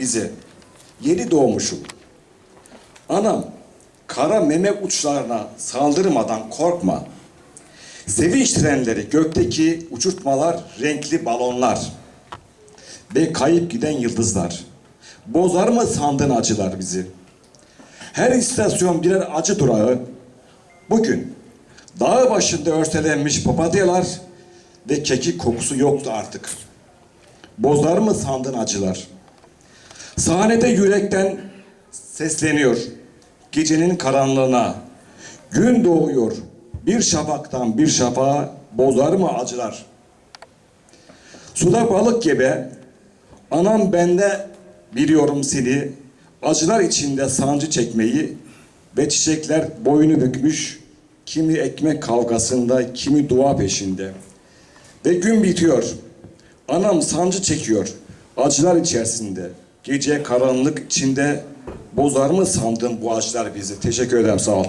bize. Yeni doğmuşum. Anam, kara meme uçlarına saldırmadan korkma. Sevinç trenleri, gökteki uçurtmalar, renkli balonlar ve kayıp giden yıldızlar. Bozar mı sandın acılar bizi? Her istasyon birer acı durağı. Bugün dağ başında örselenmiş papatyalar ve kekik kokusu yoktu artık. Bozar mı sandın acılar? Sahnede yürekten sesleniyor. Gecenin karanlığına. Gün doğuyor. Bir şafaktan bir şafağa bozar mı acılar? Suda balık gibi anam bende biliyorum seni. Acılar içinde sancı çekmeyi ve çiçekler boynu bükmüş. Kimi ekmek kavgasında kimi dua peşinde. Ve gün bitiyor. Anam sancı çekiyor acılar içerisinde gece karanlık içinde bozar mı sandın bu acılar bizi teşekkür ederim sağ ol.